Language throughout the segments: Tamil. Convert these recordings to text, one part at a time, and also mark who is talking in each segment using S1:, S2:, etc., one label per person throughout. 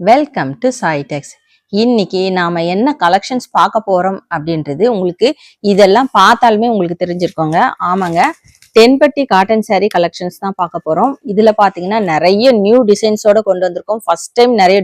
S1: வெல்கம் டு சாய்டெக்ஸ் இன்னைக்கு நாம என்ன கலெக்ஷன்ஸ் பார்க்க போறோம் அப்படின்றது உங்களுக்கு இதெல்லாம் பார்த்தாலுமே உங்களுக்கு தெரிஞ்சிருக்கோங்க. ஆமாங்க. தென்பட்டி காட்டன் saree கலெக்ஷன்ஸ் தான் பார்க்க போறோம். இதுல பாத்தீங்கன்னா நிறைய நியூ டிசைன்ஸோட கொண்டு வந்திருக்கோம். ஃபர்ஸ்ட் டைம் நிறைய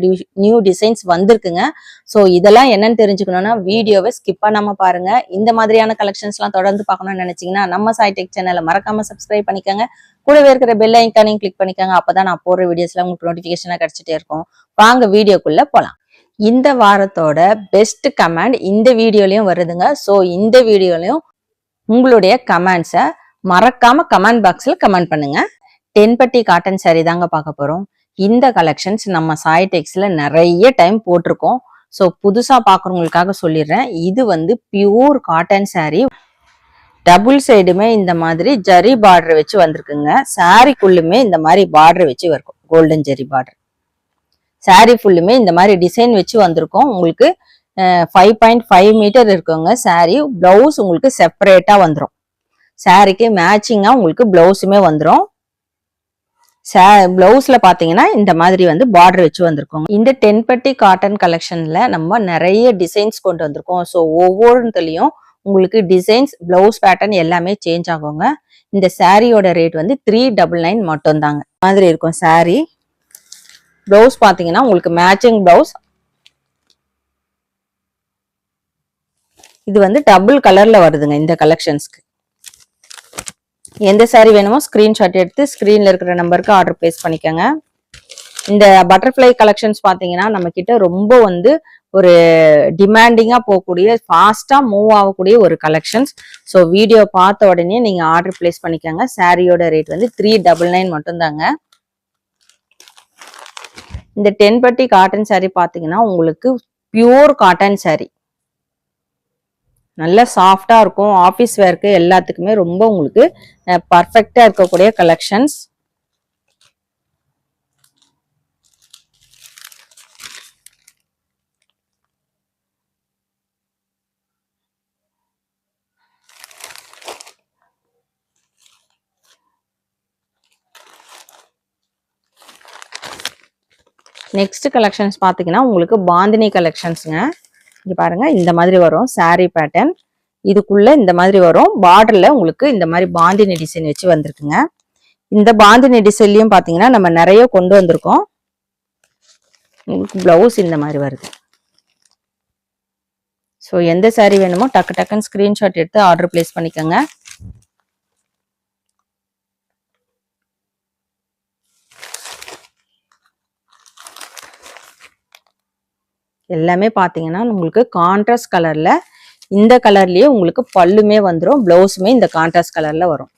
S1: நியூ டிசைன்ஸ் வந்திருக்குங்க. ஸோ இதெல்லாம் என்னன்னு தெரிஞ்சுக்கணும்னா வீடியோவை ஸ்கிப் பண்ணாம பாருங்க. இந்த மாதிரியான கலெக்ஷன்ஸ்லாம் தொடர்ந்து பார்க்கணும்னு நினைச்சீங்கன்னா நம்ம சாய்டெக் சேனலை மறக்காம சப்ஸ்கிரைப் பண்ணிக்கோங்க. கூடவே இருக்கிற பெல் ஐக்கானையும் கிளிக் பண்ணிக்கோங்க. அப்பதான் நான் போடுற வீடியோஸ்லாம் உங்களுக்கு நோட்டிபிகேஷனா கிடைச்சிட்டே இருக்கும். வாங்க வீடியோக்குள்ள போலாம். இந்த வாரத்தோட பெஸ்ட் கமெண்ட் இந்த வீடியோலயும் வருதுங்க. ஸோ இந்த வீடியோலயும் உங்களுடைய கமெண்ட்ஸை மறக்காம கமெண்ட் பாக்ஸ்ல கமெண்ட் பண்ணுங்க. தென்பட்டி காட்டன் சாரி தாங்க பார்க்க போறோம். இந்த கலெக்ஷன்ஸ் நம்ம சாய்டெக்ஸ்ல நிறைய டைம் போட்டிருக்கோம். ஸோ புதுசா பார்க்குறவங்களுக்காக சொல்லிடுறேன். இது வந்து பியூர் காட்டன் சாரி டபுள் சைடுமே இந்த மாதிரி ஜரி பார்டர் வச்சு வந்திருக்குங்க. சாரிக்குள்ளுமே இந்த மாதிரி பார்டர் வச்சு இருக்கும் கோல்டன் ஜரி பார்டர் சாரி ஃபுல்லுமே இந்த மாதிரி டிசைன் வச்சு வந்திருக்கும். உங்களுக்கு ஃபைவ் பாயிண்ட் ஃபைவ் மீட்டர் இருக்குங்க சாரி பிளவுஸ் உங்களுக்கு செப்பரேட்டா வந்துடும் சாரிக்கு மேட்சிங்காக உங்களுக்கு ப்ளவுஸுமே வந்துடும் சே ப்ளவுஸில் பார்த்தீங்கன்னா இந்த மாதிரி வந்து பார்டர் வச்சு வந்திருக்கும் இந்த டென்பட்டி காட்டன் கலெக்ஷனில் நம்ம நிறைய டிசைன்ஸ் கொண்டு வந்திருக்கோம். ஸோ ஒவ்வொன்றுலையும் உங்களுக்கு டிசைன்ஸ் ப்ளவுஸ் பேட்டர்ன் எல்லாமே சேஞ்ச் ஆகுங்க. இந்த சாரியோட ரேட் வந்து த்ரீ டபுள் நைன் மட்டும்தாங்க. மாதிரி இருக்கும் சாரி ப்ளவுஸ் பார்த்தீங்கன்னா உங்களுக்கு மேட்சிங் ப்ளவுஸ் இது வந்து டபுள் கலரில் வருதுங்க இந்த கலெக்ஷன்ஸ்க்கு எந்த சாரீ வேணுமோ ஸ்க்ரீன்ஷாட் எடுத்து ஸ்க்ரீன்ல இருக்கிற நம்பருக்கு ஆர்டர் பிளேஸ் பண்ணிக்கோங்க. இந்த பட்டர்ஃப்ளை கலெக்ஷன்ஸ் பார்த்தீங்கன்னா நம்ம கிட்ட ரொம்ப வந்து ஒரு டிமாண்டிங்காக போகக்கூடிய ஃபாஸ்ட்டாக மூவ் ஆகக்கூடிய ஒரு கலெக்ஷன்ஸ் ஸோ வீடியோ பார்த்த உடனே நீங்கள் ஆர்டர் பிளேஸ் பண்ணிக்கோங்க. சாரியோட ரேட் வந்து த்ரீ டபுள் நைன் மட்டும்தாங்க. இந்த டென் பட்டி காட்டன் சாரீ பார்த்தீங்கன்னா உங்களுக்கு பியூர் காட்டன் சாரீ நல்ல சாஃப்டாக இருக்கும். ஆஃபீஸ் வேர்க்கு எல்லாத்துக்குமே ரொம்ப உங்களுக்கு பர்ஃபெக்டாக இருக்கக்கூடிய கலெக்ஷன்ஸ் நெக்ஸ்ட் கலெக்ஷன்ஸ் பார்த்தீங்கன்னா உங்களுக்கு பாந்தினி கலெக்ஷன்ஸுங்க இங்கே பாருங்கள் இந்த மாதிரி வரும் சாரீ பேட்டர்ன் இதுக்குள்ளே இந்த மாதிரி வரும். பார்டரில் உங்களுக்கு இந்த மாதிரி பாந்தினி டிசைன் வச்சு வந்திருக்குங்க. இந்த பாந்தினி டிசைன்லையும் பார்த்தீங்கன்னா நம்ம நிறைய கொண்டு வந்திருக்கோம். உங்களுக்கு ப்ளவுஸ் இந்த மாதிரி வருது. ஸோ எந்த சாரீ வேணுமோ டக்கு டக்குன்னு ஸ்க்ரீன்ஷாட் எடுத்து ஆர்டர் பிளேஸ் பண்ணிக்கோங்க. எல்லாமே பார்த்தீங்கன்னா உங்களுக்கு கான்ட்ராஸ்ட் கலரில் இந்த கலர்லேயே உங்களுக்கு பல்லுமே வந்துடும் ப்ளவுஸுமே இந்த கான்ட்ராஸ்ட் கலரில் வரும்.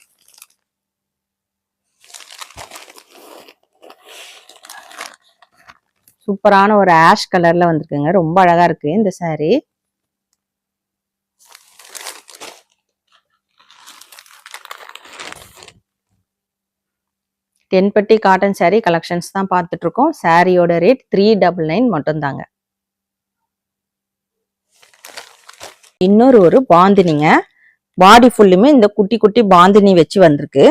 S1: சூப்பரான ஒரு ஆஷ் கலரில் வந்திருக்குங்க. ரொம்ப அழகாக இருக்குது இந்த சாரீ தென்பட்டி காட்டன் சாரீ கலெக்ஷன்ஸ் தான் பார்த்துட்ருக்கோம் சாரியோட ரேட் த்ரீ டபுள் நைன் மட்டும்தாங்க. இன்னொரு ஒரு பாந்தினிங்க. பாடி ஃபுல்லுமே இந்த குட்டி குட்டி பாந்தினி வச்சு வந்திருக்கு.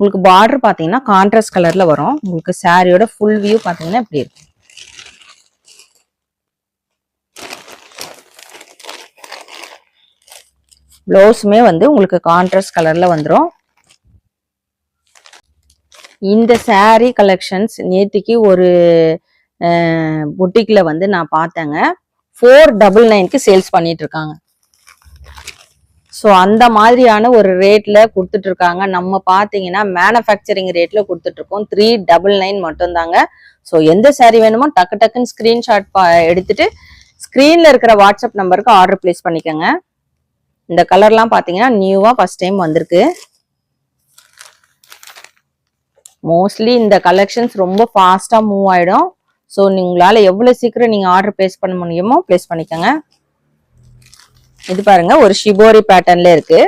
S1: உங்களுக்கு பார்டர் பார்த்தீங்கன்னா கான்ட்ராஸ்ட் கலரில் வரும். உங்களுக்கு சாரியோட ஃபுல் வியூ பார்த்தீங்கன்னா இப்படி இருக்கும் ப்ளவுஸுமே வந்து உங்களுக்கு கான்ட்ராஸ்ட் கலரில் வந்துடும் இந்த saree கலெக்ஷன்ஸ் நேற்றுக்கு ஒரு புட்டிக்கில் வந்து நான் பார்த்தேங்க. ஃபோர் டபுள் நைன்க்கு சேல்ஸ் பண்ணிட்டு இருக்காங்க. ஸோ அந்த மாதிரியான ஒரு ரேட்ல கொடுத்துட்டு இருக்காங்க நம்ம பார்த்தீங்கன்னா மேனுஃபேக்சரிங் ரேட்ல கொடுத்துட்டு இருக்கோம் த்ரீ டபுள் நைன் மட்டும்தாங்க. ஸோ எந்த saree வேணுமோ டக்கு டக்குன்னு ஸ்கிரீன்ஷாட் எடுத்துட்டு ஸ்க்ரீன்ல இருக்கிற வாட்ஸ்அப் நம்பருக்கு ஆர்டர் பிளேஸ் பண்ணிக்கோங்க. இந்த கலர்லாம் பார்த்தீங்கன்னா நியூவா ஃபர்ஸ்ட் டைம் வந்திருக்கு. மோஸ்ட்லி இந்த கலெக்ஷன்ஸ் ரொம்ப ஃபாஸ்டா மூவ் ஆயிடும். ஸோ உங்களால எவ்வளவு சீக்கிரம் நீங்க ஆர்டர் பிளேஸ் பண்ண முடியுமோ பிளேஸ் பண்ணிக்கோங்க. இது பாருங்க ஒரு ஷிபோரி பேட்டர்ன்ல இருக்கு.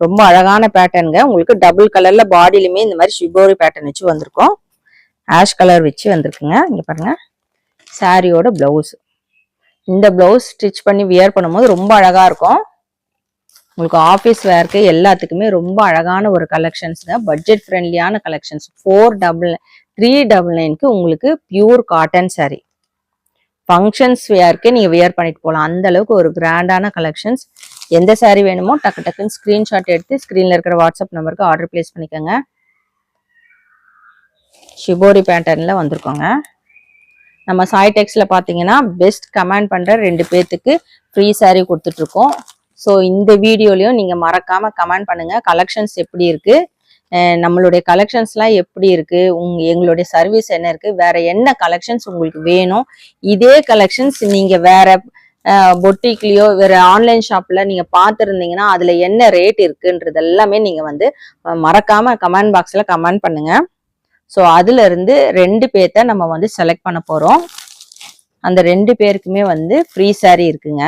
S1: ரொம்ப அழகான பேட்டர்னுங்க உங்களுக்கு டபுள் கலர்ல பாடியிலுமே இந்த மாதிரி ஷிபோரி பேட்டர்ன் வச்சு வந்திருக்கோம். ஆஷ் கலர் வச்சு வந்திருக்குங்க. இங்க பாருங்க. சாரியோட பிளவுஸ் இந்த பிளவுஸ் ஸ்டிச் பண்ணி வியர் பண்ணும்போது ரொம்ப அழகா இருக்கும். உங்களுக்கு ஆஃபீஸ் வேர்க்கு எல்லாத்துக்குமே ரொம்ப அழகான ஒரு கலெக்ஷன்ஸ்ங்க budget ஃப்ரெண்ட்லியான collections four double three double நைன்க்கு உங்களுக்கு பியூர் காட்டன் சாரீ ஃபங்க்ஷன்ஸ் வேர்க்கே நீங்கள் வியர் பண்ணிட்டு போகலாம் அந்த அளவுக்கு ஒரு கிராண்டான கலெக்ஷன்ஸ் எந்த சாரீ வேணுமோ டக்கு டக்குன்னு ஸ்க்ரீன்ஷாட் எடுத்து ஸ்க்ரீனில் இருக்கிற வாட்ஸ்அப் நம்பருக்கு ஆர்டர் பிளேஸ் பண்ணிக்கோங்க. ஷிபோரி பேட்டர்னில் வந்திருக்கோங்க. நம்ம சாய் டெக்ஸ்ல பார்த்தீங்கன்னா பெஸ்ட் கமெண்ட் பண்ணுற ரெண்டு பேர்த்துக்கு ஃப்ரீ சாரீ கொடுத்துட்ருக்கோம் ஸோ இந்த வீடியோலையும் நீங்கள் மறக்காமல் கமெண்ட் பண்ணுங்கள் கலெக்ஷன்ஸ் எப்படி இருக்குது நம்மளுடைய கலெக்ஷன்ஸ்லாம் எப்படி இருக்குது உங் எங்களுடைய சர்வீஸ் என்ன இருக்குது வேறு என்ன கலெக்ஷன்ஸ் உங்களுக்கு வேணும்? இதே கலெக்ஷன்ஸ் நீங்கள் வேறு பொட்டிக்லேயோ வேறு ஆன்லைன் ஷாப்பில் நீங்கள் பார்த்துருந்தீங்கன்னா அதில் என்ன ரேட் இருக்குன்றது எல்லாமே நீங்கள் வந்து மறக்காமல் கமெண்ட் பாக்ஸில் கமெண்ட் பண்ணுங்கள் ஸோ அதுலேருந்து ரெண்டு பேர்த்த நம்ம வந்து செலக்ட் பண்ண போகிறோம் அந்த ரெண்டு பேருக்குமே வந்து ஃப்ரீ saree இருக்குங்க.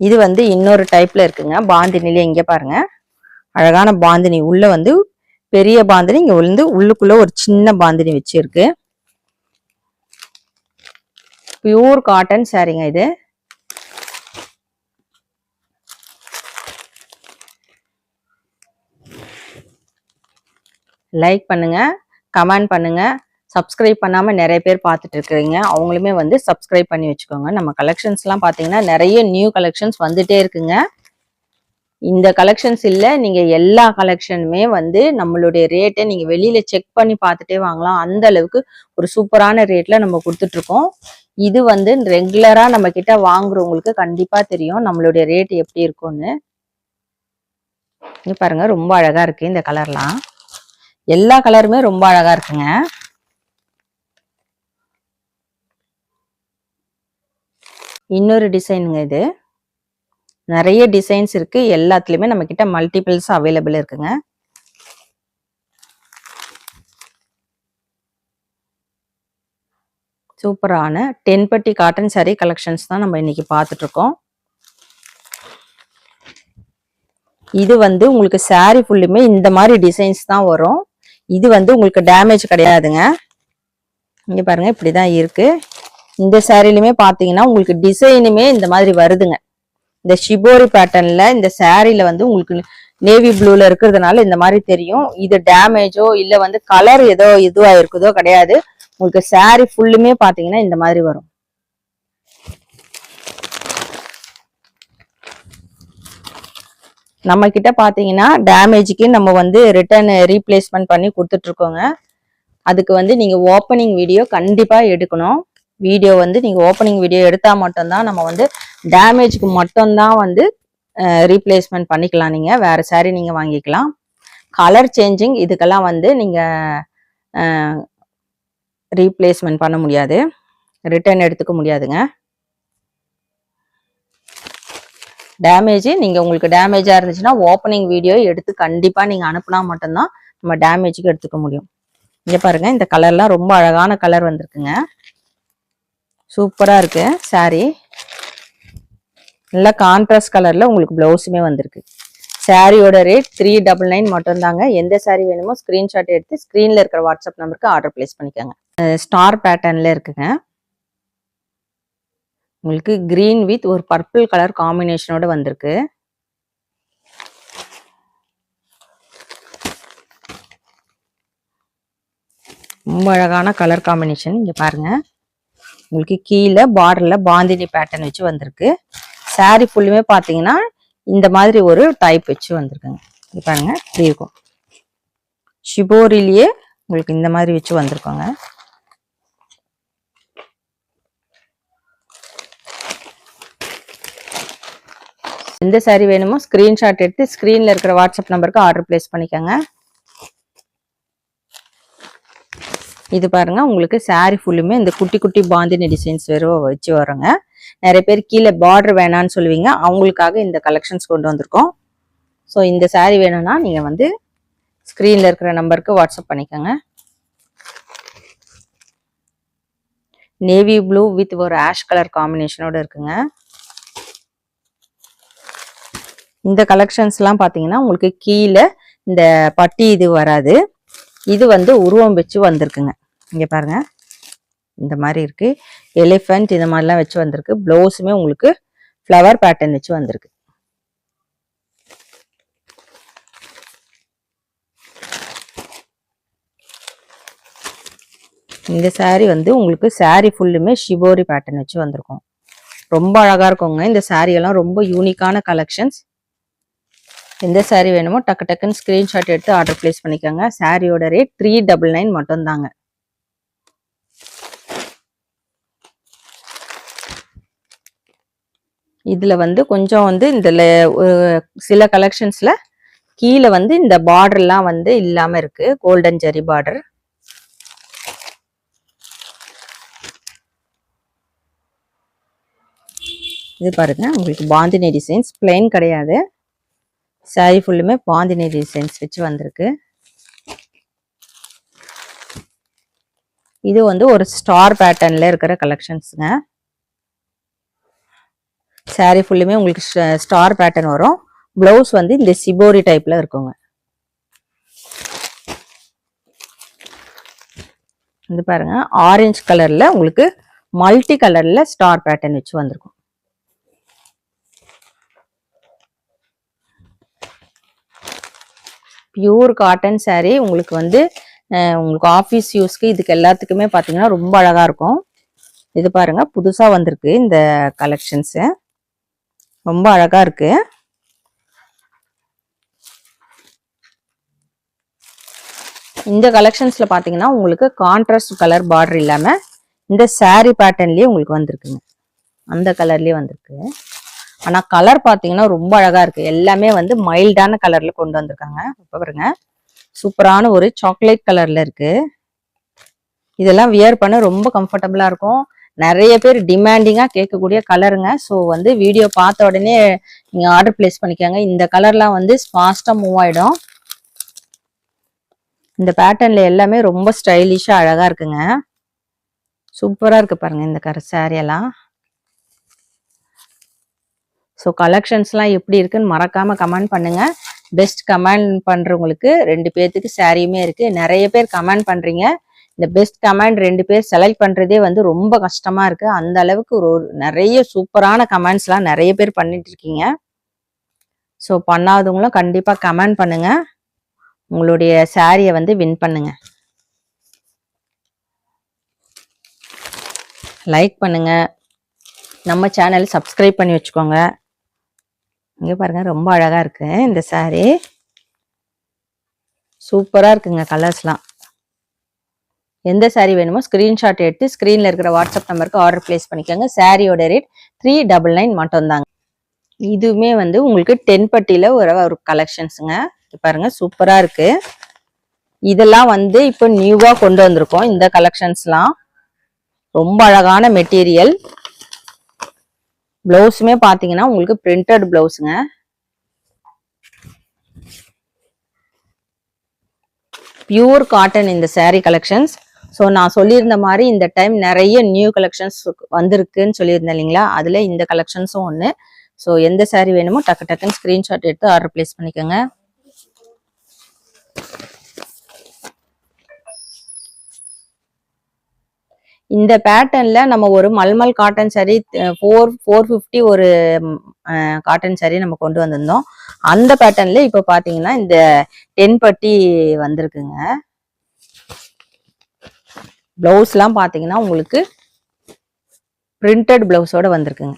S1: இது வந்து இன்னொரு டைப்பில் இருக்குங்க. பாந்தினிலே இங்கே பாருங்கள் அழகான பாந்தினி. உள்ள வந்து பெரிய பாந்தினி இங்க வந்து உள்ளுக்குள்ள ஒரு சின்ன பாந்தினி வச்சிருக்கு. பியூர் காட்டன் சாரீங்க இது. லைக் பண்ணுங்க கமெண்ட் பண்ணுங்க. சப்ஸ்கிரைப் பண்ணாமல் நிறைய பேர் பார்த்துட்டு இருக்கிறீங்க. அவங்களுமே வந்து சப்ஸ்கிரைப் பண்ணி வச்சுக்கோங்க. நம்ம கலெக்ஷன்ஸ்லாம் பார்த்தீங்கன்னா நிறைய நியூ கலெக்ஷன்ஸ் வந்துட்டே இருக்குங்க. இந்த கலெக்ஷன்ஸ் இல்லை நீங்கள் எல்லா கலெக்ஷனுமே வந்து நம்மளுடைய ரேட்டை நீங்கள் வெளியில் செக் பண்ணி பார்த்துட்டே வாங்கலாம். அந்த அளவுக்கு ஒரு சூப்பரான ரேட்டில் நம்ம கொடுத்துட்ருக்கோம். இது வந்து ரெகுலராக நம்ம கிட்ட வாங்குறவங்களுக்கு கண்டிப்பாக தெரியும் நம்மளுடைய ரேட் எப்படி இருக்கும்னு. இங்க பாருங்க ரொம்ப அழகாக இருக்குது இந்த கலர்லாம் எல்லா கலருமே ரொம்ப அழகாக இருக்குங்க. இன்னொரு டிசைனுங்க இது. நிறைய டிசைன்ஸ் இருக்கு. எல்லாத்துலயுமே நம்ம கிட்ட மல்டிபிள்ஸ் அவைலபிள் இருக்குங்க. சூப்பரான டென்பட்டி காட்டன் saree கலெக்ஷன்ஸ் தான் நம்ம இன்னைக்கு பார்த்துட்டு இருக்கோம் இது வந்து உங்களுக்கு saree ஃபுல்லுமே இந்த மாதிரி டிசைன்ஸ் தான் வரும். இது வந்து உங்களுக்கு டேமேஜ் கிடையாதுங்க. இங்க பாருங்க இப்படிதான் இருக்கு. இந்த சாரிலுமே பாத்தீங்கன்னா உங்களுக்கு டிசைனுமே இந்த மாதிரி வருதுங்க. இந்த ஷிபோரி பேட்டர்ன்ல இந்த சாரில வந்து உங்களுக்கு நேவி ப்ளூல இருக்கிறதுனால இந்த மாதிரி தெரியும். இது டேமேஜோ இல்ல வந்து கலர் ஏதோ இதுவா இருக்குதோ கிடையாது. உங்களுக்கு saree ஃபுல்லுமே பாத்தீங்கன்னா இந்த மாதிரி வரும். நம்ம கிட்ட பாத்தீங்கன்னா டேமேஜுக்கு நம்ம வந்து ரிட்டர்ன் ரீப்ளேஸ்மெண்ட் பண்ணி கொடுத்துட்டு இருக்கோங்க அதுக்கு வந்து நீங்க ஓப்பனிங் வீடியோ கண்டிப்பா எடுக்கணும். வீடியோ வந்து நீங்க ஓப்பனிங் வீடியோ எடுத்தா மட்டும்தான் நம்ம வந்து டேமேஜ்க்கு மட்டும்தான் வந்து ரீப்ளேஸ்மெண்ட் பண்ணிக்கலாம் நீங்கள் வேறு saree நீங்கள் வாங்கிக்கலாம். கலர் சேஞ்சிங் இதுக்கெல்லாம் வந்து நீங்கள் ரீப்ளேஸ்மெண்ட் பண்ண முடியாது. ரிட்டர்ன் எடுத்துக்க முடியாதுங்க. டேமேஜ் நீங்கள் உங்களுக்கு டேமேஜாக இருந்துச்சுன்னா ஓப்பனிங் வீடியோ எடுத்து கண்டிப்பாக நீங்கள் அனுப்புனா மட்டும்தான் நம்ம டேமேஜுக்கு எடுத்துக்க முடியும். இங்கே பாருங்க இந்த கலர்லாம் ரொம்ப அழகான கலர் வந்திருக்குங்க. சூப்பராக இருக்குது சாரீ நல்லா கான்ட்ராஸ்ட் கலரில் உங்களுக்கு ப்ளவுஸுமே வந்திருக்கு. சாரியோட ரேட் த்ரீ டபுள் நைன் மட்டும்தாங்க. எந்த சாரீ வேணுமோ ஸ்க்ரீன்ஷாட் எடுத்து ஸ்க்ரீனில் இருக்கிற வாட்ஸ்அப் நம்பருக்கு ஆர்டர் பிளேஸ் பண்ணிக்கோங்க. ஸ்டார் பேட்டர்னில் இருக்குங்க. உங்களுக்கு கிரீன் வித் ஒரு பர்பிள் கலர் காம்பினேஷனோட வந்திருக்கு. ரொம்ப அழகான கலர் காம்பினேஷன் இங்கே பாருங்க. உங்களுக்கு கீழே பார்டரில் பாந்தினி பேட்டர்ன் வச்சு வந்திருக்கு. சாரி ஃபுல்லுமே பார்த்தீங்கன்னா இந்த மாதிரி ஒரு டைப் வச்சு வந்திருக்குங்க. இது பாருங்க இப்படி இருக்கும். ஷிபோரிலேயே உங்களுக்கு இந்த மாதிரி வச்சு வந்திருக்கோங்க. எந்த saree வேணுமோ ஸ்கிரீன்ஷாட் எடுத்து ஸ்க்ரீனில் இருக்கிற வாட்ஸ்அப் நம்பருக்கு ஆர்டர் பிளேஸ் பண்ணிக்கோங்க. இது பாருங்க உங்களுக்கு saree ஃபுல்லுமே இந்த குட்டி குட்டி பாந்தினி டிசைன்ஸ் வெறும் வச்சு வரோங்க நிறைய பேர் கீழே பார்டர் வேணான்னு சொல்லுவீங்க. அவங்களுக்காக இந்த கலெக்ஷன்ஸ் கொண்டு வந்திருக்கோம். ஸோ இந்த சாரீ வேணும்னா நீங்கள் வந்து ஸ்க்ரீனில் இருக்கிற நம்பருக்கு வாட்ஸ்அப் பண்ணிக்கோங்க. நேவி ப்ளூ வித் ஒரு ஆஷ் கலர் காம்பினேஷனோடு இருக்குங்க. இந்த கலெக்ஷன்ஸ்லாம் பார்த்தீங்கன்னா உங்களுக்கு கீழே இந்த பட்டி இது வராது. இது வந்து உருவம் வச்சு வந்திருக்குங்க. இங்கே பாருங்க. இந்த மாதிரி இருக்கு. எலிஃபண்ட் இந்த மாதிரிலாம் வச்சு வந்திருக்கு. ப்ளவுஸுமே உங்களுக்கு ஃப்ளவர் பேட்டர்ன் வச்சு வந்திருக்கு. இந்த saree வந்து உங்களுக்கு saree ஃபுல்லுமே ஷிபோரி பேட்டர்ன் வச்சு வந்திருக்கும். ரொம்ப அழகா இருக்குங்க. இந்த saree எல்லாம் ரொம்ப யூனிக்கான கலெக்ஷன்ஸ் எந்த saree வேணுமோ டக்கு டக்குன்னு ஸ்கிரீன்ஷாட் எடுத்து ஆர்டர் பிளேஸ் பண்ணிக்கோங்க. சாரியோட ரேட் த்ரீ டபுள் நைன் மட்டும்தாங்க. இதில் வந்து கொஞ்சம் வந்து இந்த சில கலெக்ஷன்ஸில் கீழே வந்து இந்த பார்டர்லாம் வந்து இல்லாமல் இருக்குது கோல்டன் ஜரி பார்டர் இது பாருங்க உங்களுக்கு பாந்தினி டிசைன்ஸ் பிளைன் கிடையாது. சாரி ஃபுல்லுமே பாந்தினி டிசைன்ஸ் வச்சு வந்திருக்கு. இது வந்து ஒரு ஸ்டார் பேட்டர்னில் இருக்கிற கலெக்ஷன்ஸுங்க சாரீ ஃபுல்லுமே உங்களுக்கு ஸ்டார் பேட்டர்ன் வரும். ப்ளவுஸ் வந்து இந்த சிபோரி டைப்ல இருக்குங்க. இது பாருங்க ஆரஞ்சு கலர்ல உங்களுக்கு மல்டி கலர்ல ஸ்டார் பேட்டர்ன் வச்சு வந்திருக்கும். பியூர் காட்டன் சாரீ உங்களுக்கு வந்து உங்களுக்கு ஆஃபீஸ் யூஸ்க்கு இதுக்கு எல்லாத்துக்குமே பார்த்தீங்கன்னா ரொம்ப அழகாக இருக்கும். இது பாருங்க புதுசாக வந்திருக்கு இந்த கலெக்ஷன்ஸு ரொம்ப அழகா இருக்கு. இந்த கலெக்ஷன்ஸ்ல பாத்தீங்கன்னா உங்களுக்கு கான்ட்ராஸ்ட் கலர் பார்டர் இல்லாம இந்த saree பேட்டர்ன்லயே உங்களுக்கு வந்திருக்குங்க. அந்த கலர்லயே வந்திருக்கு. ஆனா கலர் பாத்தீங்கன்னா ரொம்ப அழகா இருக்கு. எல்லாமே வந்து மைல்டான கலர்ல கொண்டு வந்திருக்காங்க. இப்ப பாருங்க. சூப்பரான ஒரு சாக்லேட் கலர்ல இருக்கு. இதெல்லாம் வியர் பண்ண ரொம்ப கம்ஃபர்டபுளா இருக்கும். நிறைய பேர் டிமாண்டிங்காக கேட்கக்கூடிய கலருங்க ஸோ வந்து வீடியோ பார்த்த உடனே நீங்கள் ஆர்டர் பிளேஸ் பண்ணிக்கோங்க. இந்த கலர்லாம் வந்து ஃபாஸ்ட்டாக மூவ் ஆகிடும் இந்த பேட்டர்னில் எல்லாமே ரொம்ப ஸ்டைலிஷாக அழகாக இருக்குங்க. சூப்பராக இருக்கு பாருங்க இந்த கர saree ஸோ கலெக்ஷன்ஸ்லாம் எப்படி இருக்குன்னு மறக்காமல் கமெண்ட் பண்ணுங்கள் பெஸ்ட் கமெண்ட் பண்ணுறவங்களுக்கு ரெண்டு பேர்த்துக்கு சாரியுமே இருக்குது நிறைய பேர் கமெண்ட் பண்ணுறீங்க இந்த பெஸ்ட் கமெண்ட் ரெண்டு பேர் செலக்ட் பண்றதே வந்து ரொம்ப கஷ்டமா இருக்கு. அந்த அளவுக்கு ஒரு நிறைய சூப்பரான கமெண்ட்ஸ்லாம் நிறைய பேர் பண்ணிட்டு இருக்கீங்க. ஸோ பண்ணாதவங்களும் கண்டிப்பா கமெண்ட் பண்ணுங்க. உங்களுடைய சாரியை வந்து வின் பண்ணுங்க. லைக் பண்ணுங்க. நம்ம சேனல் சப்ஸ்கிரைப் பண்ணி வச்சுக்கோங்க. இங்க பாருங்க ரொம்ப அழகா இருக்கு இந்த saree. சூப்பரா இருக்குங்க கலர்ஸ்லாம் எந்த சாரீ வேணுமோ ஸ்கிரீன்ஷாட் எடுத்து ஸ்க்ரீனில் இருக்கிற வாட்ஸ்அப் நம்பருக்கு ஆர்டர் பிளேஸ் பண்ணிக்கோங்க. சாரியோட ரேட் த்ரீ டபுள் நைன் மட்டும்தாங்க. இதுவுமே வந்து உங்களுக்கு டென் பட்டியில் ஒரு ஒரு கலெக்ஷன்ஸுங்க பாருங்க சூப்பரா இருக்கு. இதெல்லாம் வந்து இப்போ நியூவா கொண்டு வந்திருக்கோம். இந்த கலெக்ஷன்ஸ்லாம் ரொம்ப அழகான மெட்டீரியல் பிளவுஸுமே பார்த்தீங்கன்னா உங்களுக்கு பிரிண்டட் பிளவுஸுங்க பியூர் காட்டன் இந்த சாரீ கலெக்ஷன்ஸ் ஸோ நான் சொல்லியிருந்த மாதிரி இந்த டைம் நிறைய நியூ கலெக்ஷன்ஸ் வந்திருக்குன்னு சொல்லியிருந்தேன் இல்லைங்களா? அதில் இந்த கலெக்ஷன்ஸும் ஒன்று ஸோ எந்த சாரீ வேணுமோ டக்கு டக்குன்னு ஸ்க்ரீன்ஷாட் எடுத்து ஆர்டர் பிளேஸ் பண்ணிக்கோங்க. இந்த பேட்டர்ன்ல நம்ம ஒரு mulmul cotton sari four four fifty ஒரு காட்டன் சாரீ நம்ம கொண்டு வந்திருந்தோம். அந்த பேட்டர்ன்ல இப்போ பார்த்தீங்கன்னா இந்த டென் பட்டி வந்திருக்குங்க. பிளவுஸ்லாம் பார்த்தீங்கன்னா உங்களுக்கு பிரிண்டட் பிளவுஸோட வந்திருக்குங்க.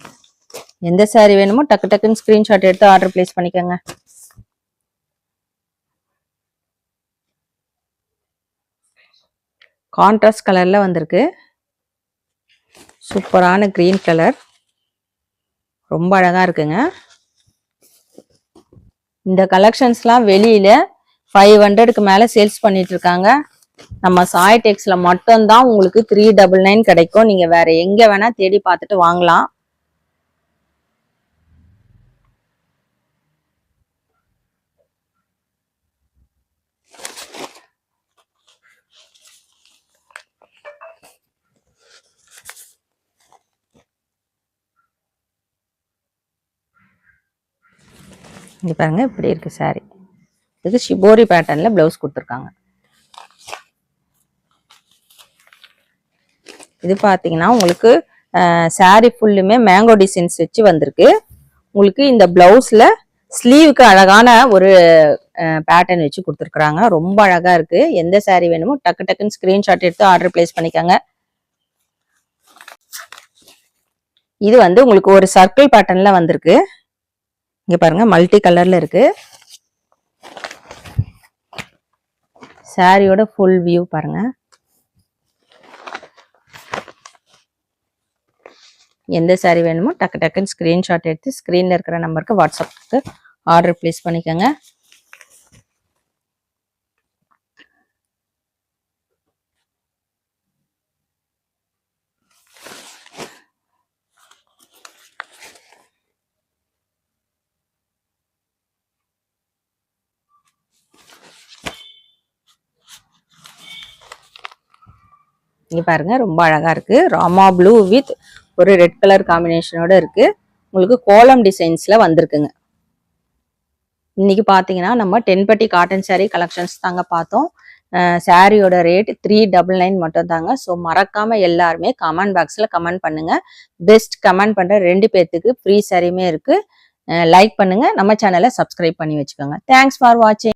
S1: எந்த சாரீ வேணுமோ டக்கு டக்குன்னு ஸ்கிரீன்ஷாட் எடுத்து ஆர்டர் பிளேஸ் பண்ணிக்கோங்க. கான்ட்ராஸ்ட் கலரில் வந்திருக்கு. சூப்பரான க்ரீன் கலர் ரொம்ப அழகாக இருக்குங்க. இந்த கலெக்ஷன்ஸ்லாம் வெளியில் ஃபைவ் ஹண்ட்ரடுக்கு மேலே சேல்ஸ் பண்ணிகிட்ருக்காங்க நம்ம சாய் டெக்ஸ்ல மட்டும்தான் உங்களுக்கு த்ரீ டபுள் நைன் கிடைக்கும். நீங்க வேற எங்க வேணா தேடி பார்த்துட்டு வாங்கலாம். இங்கே பாருங்க இப்படி இருக்கு சாரி இது ஷிபோரி பேட்டர்ன்ல பிளவுஸ் கொடுத்துருக்காங்க. இது பார்த்தீங்கன்னா உங்களுக்கு சாரி ஃபுல்லுமே மேங்கோ டிசைன்ஸ் வச்சு வந்திருக்கு. உங்களுக்கு இந்த பிளவுஸில் ஸ்லீவுக்கு அழகான ஒரு பேட்டர்ன் வச்சு கொடுத்துருக்குறாங்க. ரொம்ப அழகாக இருக்குது எந்த சாரீ வேணுமோ டக்கு டக்குன்னு ஸ்க்ரீன்ஷாட் எடுத்து ஆர்டர் பிளேஸ் பண்ணிக்கோங்க. இது வந்து உங்களுக்கு ஒரு சர்க்கிள் பேட்டர்ன்ல வந்திருக்கு. இங்க பாருங்க மல்டி கலர்ல இருக்கு. சாரியோட ஃபுல் வியூ பாருங்க. எந்த சாரீ வேணுமோ டக்கு டக்குன்னு ஸ்க்ரீன்ஷாட் எடுத்து ஸ்க்ரீனில் இருக்கிற நம்பருக்கு வாட்ஸ்அப்புக்கு ஆர்டர் ப்ளேஸ் பண்ணிக்கோங்க. இங்க பாருங்க ரொம்ப அழகா இருக்கு. ராமா ப்ளூ வித் ஒரு ரெட் கலர் காம்பினேஷனோட இருக்கு. உங்களுக்கு கோலம் டிசைன்ஸ்ல வந்திருக்குங்க. இன்னைக்கு பாத்தீங்கன்னா நம்ம டென்பட்டி காட்டன் சாரீ கலெக்ஷன்ஸ் தாங்க பார்த்தோம். சாரியோட ரேட் த்ரீ டபுள் நைன் மட்டும் தாங்க ஸோ மறக்காம எல்லாருமே கமெண்ட் பாக்ஸ்ல கமெண்ட் பண்ணுங்க. பெஸ்ட் கமெண்ட் பண்ற ரெண்டு பேர்த்துக்கு ஃப்ரீ சாரியுமே இருக்கு. லைக் பண்ணுங்க. நம்ம சேனலை சப்ஸ்கிரைப் பண்ணி வச்சுக்கோங்க. தேங்க்ஸ் ஃபார் வாட்சிங்